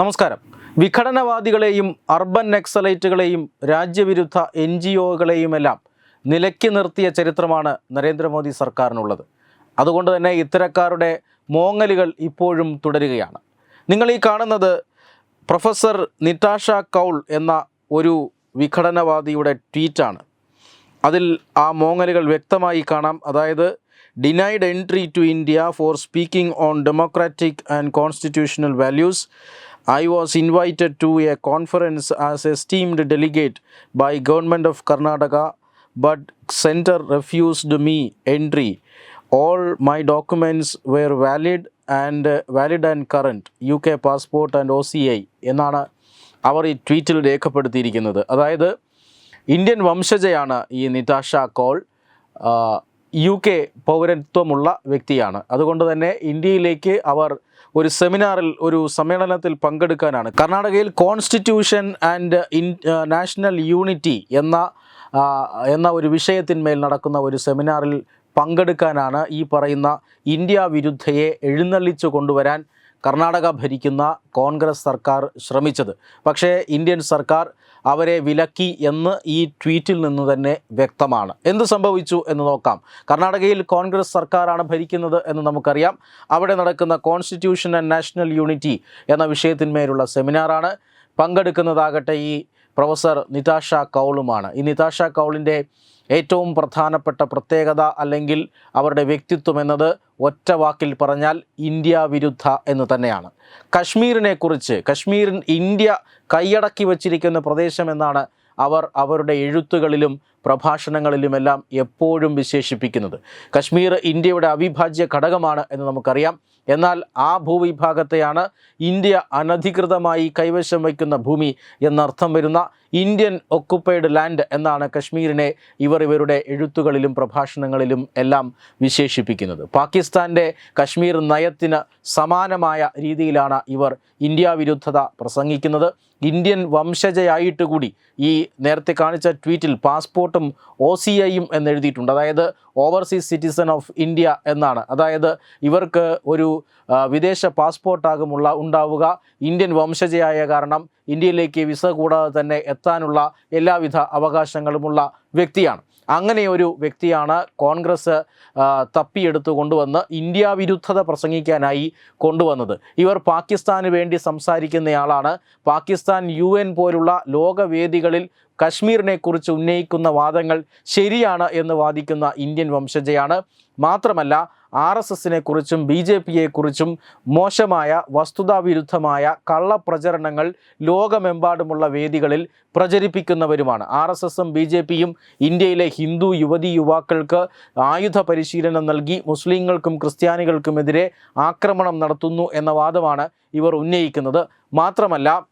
നമസ്കാരം. വിഘടനവാദികളെയും അർബൻ നക്സലൈറ്റുകളെയും രാജ്യവിരുദ്ധ എൻ ജി ഒകളെയുമെല്ലാം നിലയ്ക്ക് നിർത്തിയ ചരിത്രമാണ് നരേന്ദ്രമോദി സർക്കാരിനുള്ളത്. അതുകൊണ്ട് തന്നെ ഇത്തരക്കാരുടെ മോങ്ങലുകൾ ഇപ്പോഴും തുടരുകയാണ്. നിങ്ങൾ ഈ കാണുന്നത് പ്രൊഫസർ നിറ്റാഷ കൗൾ എന്ന ഒരു വിഘടനവാദിയുടെ ട്വീറ്റാണ്. അതിൽ ആ മോങ്ങലുകൾ വ്യക്തമായി കാണാം. അതായത് denied entry to India for speaking on democratic and constitutional values I was invited to a conference as a esteemed delegate by government of Karnataka but centre refused me entry all my documents were valid and valid and current U K passport and O C I എന്നാണ് അവർ ഈ ട്വീറ്റിൽ രേഖപ്പെടുത്തിയിരിക്കുന്നത്. അതായത് Indian വംശജയാണ് ഈ Nitasha Kaul U K പൗരത്വമുള്ള വ്യക്തിയാണ്. അതുകൊണ്ട് തന്നെ ഇന്ത്യയിലേക്ക് അവർ ഒരു സെമിനാറിൽ ഒരു സമ്മേളനത്തിൽ പങ്കെടുക്കാനാണ്. കർണാടകയിൽ constitution and in national unity എന്ന എന്ന ഒരു വിഷയത്തിന്മേൽ നടക്കുന്ന ഒരു സെമിനാറിൽ പങ്കെടുക്കാനാണ് ഈ പറയുന്ന ഇന്ത്യ വിരുദ്ധയെ എഴുന്നള്ളിച്ചു കൊണ്ടുവരാൻ കർണാടക ഭരിക്കുന്ന കോൺഗ്രസ് സർക്കാർ ശ്രമിച്ചത്. പക്ഷേ ഇന്ത്യൻ സർക്കാർ അവരെ വിലക്കി എന്ന് ഈ ട്വീറ്റിൽ നിന്ന് തന്നെ വ്യക്തമാണ്. എന്ത് സംഭവിച്ചു എന്ന് നോക്കാം. കർണാടകയിൽ കോൺഗ്രസ് സർക്കാരാണ് ഭരിക്കുന്നത് എന്ന് നമുക്കറിയാം. അവിടെ നടക്കുന്ന കോൺസ്റ്റിറ്റ്യൂഷൻ ആൻഡ് നാഷണൽ യൂണിറ്റി എന്ന വിഷയത്തിന്മേലുള്ള സെമിനാറാണ് പങ്കെടുക്കുന്നതാകട്ടെ ഈ പ്രൊഫസർ നിതാഷ കൗളുമാണ്. ഈ നിതാഷ കൗളിന്റെ ഏറ്റവും പ്രധാനപ്പെട്ട പ്രത്യേകത അല്ലെങ്കിൽ അവരുടെ വ്യക്തിത്വം എന്നത് ഒറ്റ വാക്കിൽ പറഞ്ഞാൽ ഇന്ത്യ വിരുദ്ധ എന്ന് തന്നെയാണ്. കശ്മീരിനെക്കുറിച്ച് കുറിച്ച് കശ്മീർ ഇന്ത്യ കൈയടക്കി വച്ചിരിക്കുന്ന പ്രദേശം എന്നാണ് അവർ അവരുടെ എഴുത്തുകളിലും പ്രഭാഷണങ്ങളിലുമെല്ലാം എപ്പോഴും വിശേഷിപ്പിക്കുന്നത്. കശ്മീർ ഇന്ത്യയുടെ അവിഭാജ്യ ഘടകമാണ് എന്ന് നമുക്കറിയാം. എന്നാൽ ആ ഭൂവിഭാഗത്തെയാണ് ഇന്ത്യ അനധികൃതമായി കൈവശം വയ്ക്കുന്ന ഭൂമി എന്നർത്ഥം വരുന്ന ഇന്ത്യൻ ഒക്കുപ്പൈഡ് ലാൻഡ് എന്നാണ് കശ്മീരിനെ ഇവർ ഇവരുടെ എഴുത്തുകളിലും പ്രഭാഷണങ്ങളിലും എല്ലാം വിശേഷിപ്പിക്കുന്നത്. പാകിസ്ഥാന്റെ കശ്മീർ നയത്തിന് സമാനമായ രീതിയിലാണ് ഇവർ ഇന്ത്യ വിരുദ്ധത പ്രസംഗിക്കുന്നത്. ഇന്ത്യൻ വംശജയായിട്ട് കൂടി ഈ നേരത്തെ കാണിച്ച ട്വീറ്റിൽ പാസ്പോർട്ടും ഒ സി ഐയും എന്നെഴുതിയിട്ടുണ്ട്. അതായത് ഓവർസീസ് സിറ്റിസൺ ഓഫ് ഇന്ത്യ എന്നാണ്. അതായത് ഇവർക്ക് ഒരു വിദേശ പാസ്പോർട്ടാകുമുള്ള ഉണ്ടാവുക. ഇന്ത്യൻ വംശജയായ കാരണം ഇന്ത്യയിലേക്ക് വിസ കൂടാതെ തന്നെ എത്താനുള്ള എല്ലാവിധ അവകാശങ്ങളുമുള്ള വ്യക്തിയാണ്. അങ്ങനെ ഒരു വ്യക്തിയാണ് കോൺഗ്രസ് തപ്പിയെടുത്ത് കൊണ്ടുവന്ന് ഇന്ത്യ വിരുദ്ധത പ്രസംഗിക്കാനായി കൊണ്ടുവന്നത്. ഇവർ പാകിസ്ഥാന് വേണ്ടി സംസാരിക്കുന്നയാളാണ്. പാകിസ്ഥാൻ യു എൻ പോലുള്ള ലോകവേദികളിൽ കശ്മീരിനെ കുറിച്ച് ഉന്നയിക്കുന്ന വാദങ്ങൾ ശരിയാണ് എന്ന് വാദിക്കുന്ന ഇന്ത്യൻ വംശജയാണ്. മാത്രമല്ല ആർ എസ് എസിനെ കുറിച്ചും ബി ജെ പിയെ കുറിച്ചും മോശമായ വസ്തുതാവിരുദ്ധമായ കള്ളപ്രചരണങ്ങൾ ലോകമെമ്പാടുമുള്ള വേദികളിൽ പ്രചരിപ്പിക്കുന്നവരുമാണ്. ആർ എസ് എസും ബി ജെ പിയും ഇന്ത്യയിലെ ഹിന്ദു യുവതി യുവാക്കൾക്ക് ആയുധ പരിശീലനം നൽകി മുസ്ലിങ്ങൾക്കും ക്രിസ്ത്യാനികൾക്കുമെതിരെ ആക്രമണം നടത്തുന്നു എന്ന വാദമാണ് ഇവർ ഉന്നയിക്കുന്നത്. മാത്രമല്ല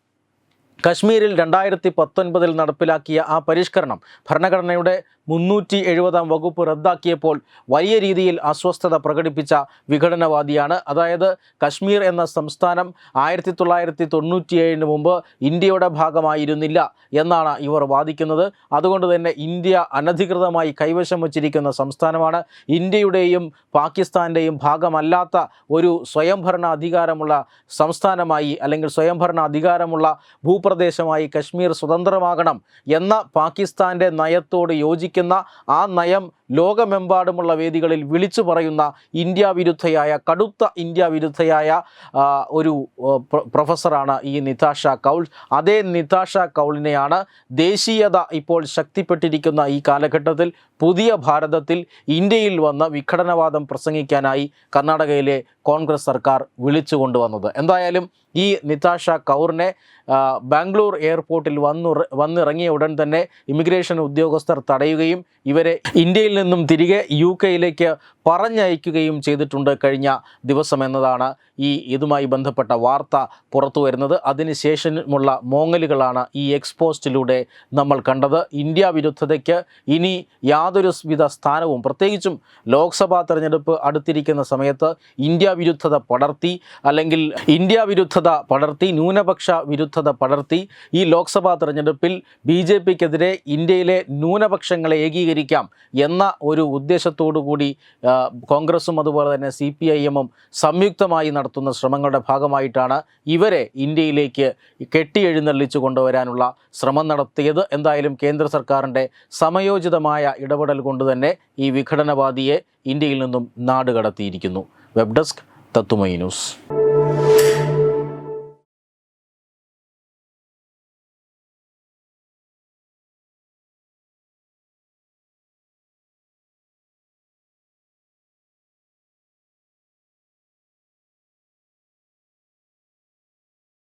കശ്മീരിൽ രണ്ടായിരത്തി പത്തൊൻപതിൽ നടപ്പിലാക്കിയ ആ പരിഷ്കരണം ഭരണഘടനയുടെ മുന്നൂറ്റി എഴുപതാം വകുപ്പ് റദ്ദാക്കിയപ്പോൾ വലിയ രീതിയിൽ അസ്വസ്ഥത പ്രകടിപ്പിച്ച വിഘടനവാദിയാണ്. അതായത് കശ്മീർ എന്ന സംസ്ഥാനം ആയിരത്തി തൊള്ളായിരത്തി തൊണ്ണൂറ്റിയേഴിന് മുമ്പ് ഇന്ത്യയുടെ ഭാഗമായിരുന്നില്ല എന്നാണ് ഇവർ വാദിക്കുന്നത്. അതുകൊണ്ട് തന്നെ ഇന്ത്യ അനധികൃതമായി കൈവശം വച്ചിരിക്കുന്ന സംസ്ഥാനമാണ്. ഇന്ത്യയുടെയും പാകിസ്ഥാന്റെയും ഭാഗമല്ലാത്ത ഒരു സ്വയംഭരണ അധികാരമുള്ള സംസ്ഥാനമായി അല്ലെങ്കിൽ സ്വയംഭരണ അധികാരമുള്ള ഭൂപ്രദേശമായി കശ്മീർ സ്വതന്ത്രമാകണം എന്ന പാകിസ്ഥാന്റെ നയത്തോട് യോജിക്കുന്ന ആ നയം ലോകമെമ്പാടുമുള്ള വേദികളിൽ വിളിച്ചു പറയുന്ന ഇന്ത്യ വിരുദ്ധയായ കടുത്ത ഇന്ത്യ വിരുദ്ധയായ ഒരു പ്രൊഫസറാണ് ഈ നിതാഷ കൗൾ. അതേ നിതാഷ കൗളിനെയാണ് ദേശീയത ഇപ്പോൾ ശക്തിപ്പെട്ടിരിക്കുന്ന ഈ കാലഘട്ടത്തിൽ പുതിയ ഭാരതത്തിൽ ഇന്ത്യയിൽ വന്ന് വിഘടനവാദം പ്രസംഗിക്കാനായി കർണാടകയിലെ കോൺഗ്രസ് സർക്കാർ വിളിച്ചു കൊണ്ടുവന്നത്. എന്തായാലും ഈ നിതാഷ കൗറിനെ ബാംഗ്ലൂർ എയർപോർട്ടിൽ വന്നു വന്നിറങ്ങിയ ഉടൻ തന്നെ ഇമിഗ്രേഷൻ ഉദ്യോഗസ്ഥർ തടയുകയും ഇവരെ ഇന്ത്യയിൽ നിന്നും തിരികെ യു കെയിലേക്ക് പറഞ്ഞയക്കുകയും ചെയ്തിട്ടുണ്ട് കഴിഞ്ഞ ദിവസം എന്നതാണ് ഈ ഇതുമായി ബന്ധപ്പെട്ട വാർത്ത പുറത്തു വരുന്നത്. അതിനുശേഷമുള്ള മോങ്ങലുകളാണ് ഈ എക്സ്പോസ്റ്റിലൂടെ നമ്മൾ കണ്ടത്. ഇന്ത്യ വിരുദ്ധതയ്ക്ക് ഇനി യാതൊരു വിധ സ്ഥാനവും പ്രത്യേകിച്ചും ലോക്സഭാ തെരഞ്ഞെടുപ്പ് അടുത്തിരിക്കുന്ന സമയത്ത് ഇന്ത്യ വിരുദ്ധത പടർത്തി അല്ലെങ്കിൽ ഇന്ത്യ വിരുദ്ധത പടർത്തി ന്യൂനപക്ഷ വിരുദ്ധത പടർത്തി ഈ ലോക്സഭാ തെരഞ്ഞെടുപ്പിൽ ബി ഇന്ത്യയിലെ ന്യൂനപക്ഷങ്ങളെ പ്രവർത്തനങ്ങളെ ഏകീകരിക്കാം എന്ന ഒരു ഉദ്ദേശത്തോടു കൂടി കോൺഗ്രസും അതുപോലെ തന്നെ സി പി ഐ എമ്മും സംയുക്തമായി നടത്തുന്ന ശ്രമങ്ങളുടെ ഭാഗമായിട്ടാണ് ഇവരെ ഇന്ത്യയിലേക്ക് കെട്ടിയെഴുന്നള്ളിച്ചു കൊണ്ടുവരാനുള്ള ശ്രമം നടത്തിയത്. എന്തായാലും കേന്ദ്ര സർക്കാരിന്റെ സമയോചിതമായ ഇടപെടൽ കൊണ്ട് തന്നെ ഈ വിഘടനവാദിയെ ഇന്ത്യയിൽ നിന്നും നാടുകടത്തിയിരിക്കുന്നു. വെബ് ഡെസ്ക് തത്തുമൈ ന്യൂസ്.